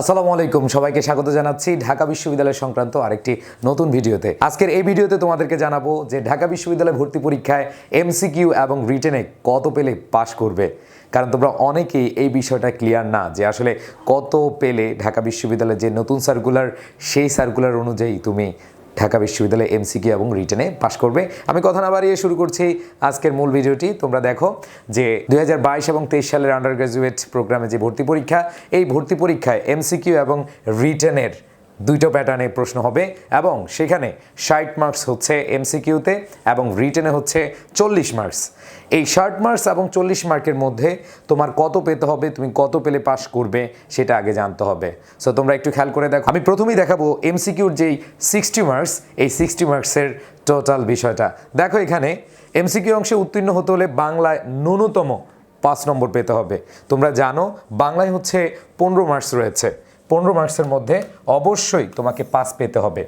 আসসালামু আলাইকুম, সবাইকে স্বাগত জানাচ্ছি ঢাকা বিশ্ববিদ্যালয় সংক্রান্ত আরেকটি নতুন ভিডিওতে। আজকের এই ভিডিওতে তোমাদেরকে জানাব যে ঢাকা বিশ্ববিদ্যালয় ভর্তি পরীক্ষায় এমসিকিউ এবং রিটেনে কত পেলে পাশ করবে। কারণ তোমরা অনেকেই এই বিষয়টা ক্লিয়ার না যে আসলে কত পেলে ঢাকা বিশ্ববিদ্যালয়ের যে নতুন সার্কুলার সেই সার্কুলার অনুযায়ী তুমি ঢাকা বিশ্ববিদ্যালয়ে এমসিকিউ এবং রিটেনে পাশ করবে। আমি কথা না বাড়িয়ে শুরু করছি আজকের মূল ভিডিওটি। তোমরা দেখো যে দুই হাজার বাইশ এবং তেইশ সালের আন্ডার গ্রাজুয়েট প্রোগ্রামে যে ভর্তি পরীক্ষা, এই ভর্তি পরীক্ষায় এমসিকিউ এবং রিটেনের দুইটো প্যাটার্নে প্রশ্ন হবে এবং সেখানে ষাট মার্কস হচ্ছে এমসিকিউতে এবং রিটেনে হচ্ছে চল্লিশ মার্কস এই ষাট মার্কস এবং চল্লিশ মার্কের মধ্যে তোমার কত পেতে হবে, তুমি কত পেলে পাস করবে, সেটা আগে জানতে হবে। সো তোমরা একটু খেয়াল করে দেখো। আমি প্রথমেই দেখাবো এমসিকিউর যেই সিক্সটি মার্কস এই সিক্সটি মার্কসের টোটাল বিষয়টা। দেখো এখানে এমসিকিউ অংশে উত্তীর্ণ হতে হলে বাংলায় ন্যূনতম পাঁচ নম্বর পেতে হবে। তোমরা জানো বাংলায় হচ্ছে পনেরো মার্কস রয়েছে। পনেরো মার্কসের মধ্যে অবশ্যই তোমাকে পাস পেতে হবে।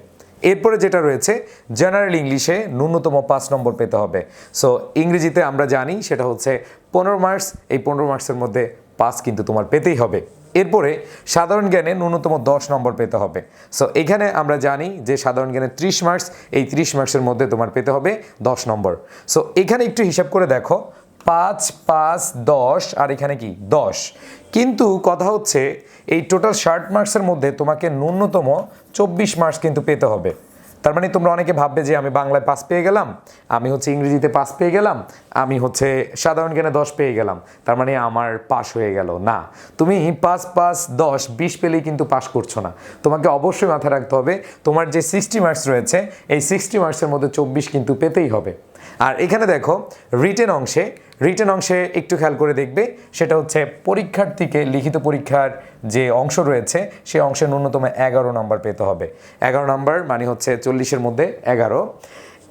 এরপরে যেটা রয়েছে জেনারেল ইংলিশে ন্যূনতম পাঁচ নম্বর পেতে হবে। সো ইংরেজিতে আমরা জানি সেটা হচ্ছে পনেরো মার্কস, এই পনেরো মার্কসের মধ্যে পাস কিন্তু তোমার পেতেই হবে। এরপরে সাধারণ জ্ঞানে ন্যূনতম দশ নম্বর পেতে হবে। সো এখানে আমরা জানি যে সাধারণ জ্ঞানে ত্রিশ মার্কস, এই ত্রিশ মার্কসের মধ্যে তোমার পেতে হবে দশ নম্বর। সো এখানে একটু হিসাব করে দেখো পাঁচ পাঁচ, দশ, আর এখানে কি? দশ। কিন্তু কথা হচ্ছে, এই টোটাল ষাট মার্কসের মধ্যে তোমাকে ন্যূনতম চব্বিশ মার্কস কিন্তু পেতে হবে। তার মানে তোমরা অনেকে ভাববে যে আমি বাংলায় পাস পেয়ে গেলাম, আমি হচ্ছে ইংরেজিতে পাস পেয়ে গেলাম, আমি হচ্ছে সাধারণ জ্ঞানে দশ পেয়ে গেলাম। তার মানে আমার পাস হয়ে গেল। না, তুমি পাঁচ পাঁচ, দশ, বিশ পেলেই কিন্তু পাস করছ না। তোমাকে অবশ্যই মাথায় রাখতে হবে, তোমার যে সিক্সটি মার্কস রয়েছে, এই সিক্সটি মার্কসের মধ্যে চব্বিশ কিন্তু পেতেই হবে। আর এখানে দেখো রিটেন অংশে রিটেন অংশে একটু খেয়াল করে দেখবে, সেটা হচ্ছে পরীক্ষার্থীকে লিখিত পরীক্ষার যে অংশ রয়েছে সেই অংশে ন্যূনতম এগারো নম্বর পেতে হবে। এগারো নম্বর মানে হচ্ছে চল্লিশের মধ্যে এগারো।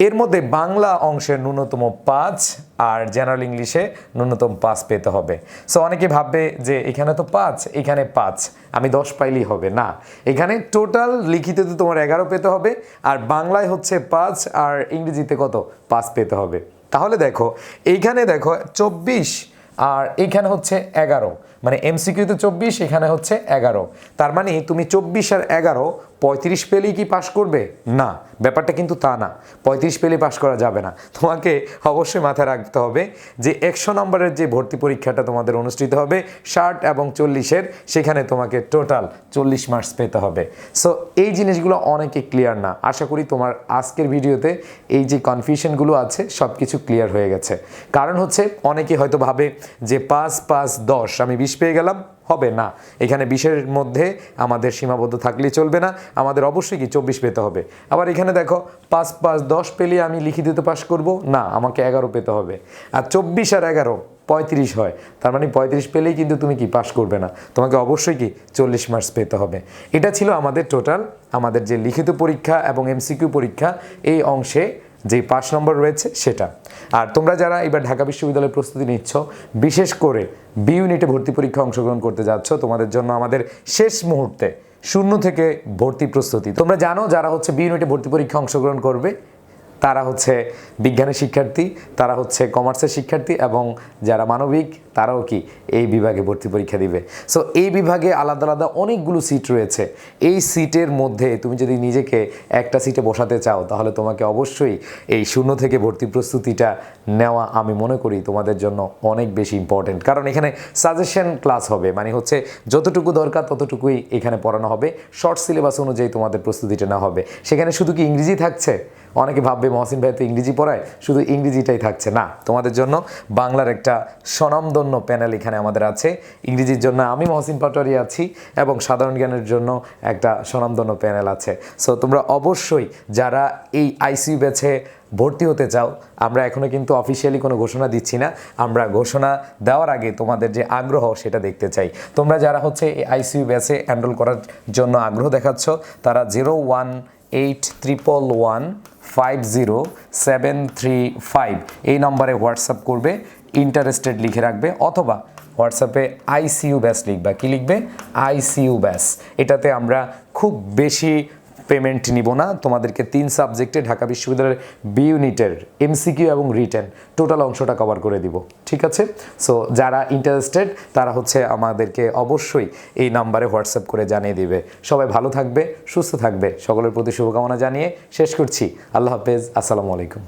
এর মধ্যে বাংলা অংশের ন্যূনতম পাঁচ আর জেনারেল ইংলিশে ন্যূনতম পাঁচ পেতে হবে। সো অনেকে ভাববে যে এখানে তো পাঁচ, এখানে পাঁচ। আমি দশ পাইলেই হবে, না। এখানে টোটাল লিখিততে তোমার এগারো পেতে হবে, আর বাংলায় হচ্ছে পাঁচ আর ইংরেজিতে কত? পাঁচ পেতে হবে। তাহলে দেখো, এইখানে দেখো চব্বিশ, আর এইখানে হচ্ছে এগারো। মানে এমসিকিউতে চব্বিশ, এখানে হচ্ছে এগারো। তার মানে তুমি চব্বিশ আর এগারো পঁয়ত্রিশ পেলেই কি পাশ করবে? না, ব্যাপারটা কিন্তু তা না। পঁয়ত্রিশ পেলেই পাশ করা যাবে না। তোমাকে অবশ্যই মাথায় রাখতে হবে যে একশো নম্বরের যে ভর্তি পরীক্ষাটা তোমাদের অনুষ্ঠিত হবে, ষাট এবং চল্লিশের, সেখানে তোমাকে টোটাল চল্লিশ মার্কস পেতে হবে। সো এই জিনিসগুলো অনেকে ক্লিয়ার না। আশা করি তোমার আজকের ভিডিওতে এই যে কনফিউশনগুলো আছে সব কিছু ক্লিয়ার হয়ে গেছে। কারণ হচ্ছে, অনেকে হয়তো ভাবে যে পাঁচ পাঁচ দশ, আমি বিশ পেয়ে গেলাম। হবে না। এখানে বিশের মধ্যে আমাদের সীমাবদ্ধ থাকলেই চলবে না, আমাদের অবশ্যই কি চব্বিশ পেতে হবে। আবার এখানে দেখো, পাঁচ পাঁচ দশ পেলে আমি লিখিত পাস করব? না, আমাকে এগারো পেতে হবে। আর চব্বিশ আর এগারো, পঁয়ত্রিশ হয়। তার মানে পঁয়ত্রিশ পেলেই কিন্তু তুমি কি পাস করবে না। তোমাকে অবশ্যই কি চল্লিশ মার্কস পেতে হবে। এটা ছিল আমাদের টোটাল, আমাদের যে লিখিত পরীক্ষা এবং এমসিকিউ পরীক্ষা, এই অংশে যে পাঁচ নম্বর রয়েছে সেটা। আর তোমরা যারা এবার ঢাকা বিশ্ববিদ্যালয়ের প্রস্তুতি নিচ্ছ, বিশেষ করে বি ইউনিটে ভর্তি পরীক্ষা অংশগ্রহণ করতে যাচ্ছ, তোমাদের জন্য আমাদের শেষ মুহূর্তে শূন্য থেকে ভর্তি প্রস্তুতি। তোমরা জানো যারা হচ্ছে বি ইউনিটে ভর্তি পরীক্ষা অংশগ্রহণ করবে, তারা হচ্ছে বিজ্ঞানের শিক্ষার্থী, তারা হচ্ছে কমার্সের শিক্ষার্থী এবং যারা মানবিক তারাও কি এই বিভাগে ভর্তি পরীক্ষা দিবে? সো এই বিভাগে আলাদা আলাদা অনেকগুলো সিট রয়েছে। এই সিটের মধ্যে তুমি যদি নিজেকে একটা সিটে বসাতে চাও, তাহলে তোমাকে অবশ্যই এই শূন্য থেকে ভর্তি প্রস্তুতিটা নেওয়া আমি মনে করি তোমাদের জন্য অনেক বেশি ইম্পর্টেন্ট কারণ এখানে সাজেশন ক্লাস হবে মানে হচ্ছে যতটুকু দরকার ততটুকুই এখানে পড়ানো হবে। শর্ট সিলেবাস অনুযায়ী তোমাদের প্রস্তুতিটা নেওয়া হবে। সেখানে শুধু কি ইংরেজি থাকছে? অনেকে ভাববে মহসিন ভাই তো ইংরেজি পড়ায়, শুধু ইংরেজিটাই থাকছে। না, তোমাদের জন্য বাংলার একটা স্বনামধন্য প্যানেল এখানে আমাদের আছে। ইংরেজির জন্য আমি মহসিন পাটোয়ারি আছি এবং সাধারণ জ্ঞানের জন্য একটা স্বনামধন্য প্যানেল আছে। সো তোমরা অবশ্যই যারা এই আইসিইউ ব্যাচে ভর্তি হতে চাও, আমরা এখনও কিন্তু অফিসিয়ালি কোনো ঘোষণা দিচ্ছি না। আমরা ঘোষণা দেওয়ার আগে তোমাদের যে আগ্রহ, সেটা দেখতে চাই। তোমরা যারা হচ্ছে এই আইসিইউ ব্যাচে এনরোল করার জন্য আগ্রহ দেখাচ্ছ, তারা zero one eight triple one five zero seven three five এই নম্বরে হোয়াটসঅ্যাপ করবে ইন্টারেস্টেড লিখে রাখবে, অথবা হোয়াটসঅ্যাপে আইসিইউ ব্যাস লিখবা। কি লিখবে? আইসিইউ ব্যাস। এটাতে আমরা খুব বেশি পেমেন্ট নিব না। তোমাদেরকে তিন সাবজেক্টে ঢাকা বিশ্ববিদ্যালয়ের বি ইউনিটের এমসিকিউ এবং রিটার্ন টোটাল অংশটা কভার করে দিব। ঠিক আছে? সো যারা ইন্টারেস্টেড তারা হচ্ছে আমাদেরকে অবশ্যই এই নাম্বারে হোয়াটসঅ্যাপ করে জানিয়ে দিবে। সবাই ভালো থাকবে, সুস্থ থাকবে। সকলের প্রতি শুভকামনা জানিয়ে শেষ করছি। আল্লাহ হাফেজ। আসসালামু আলাইকুম।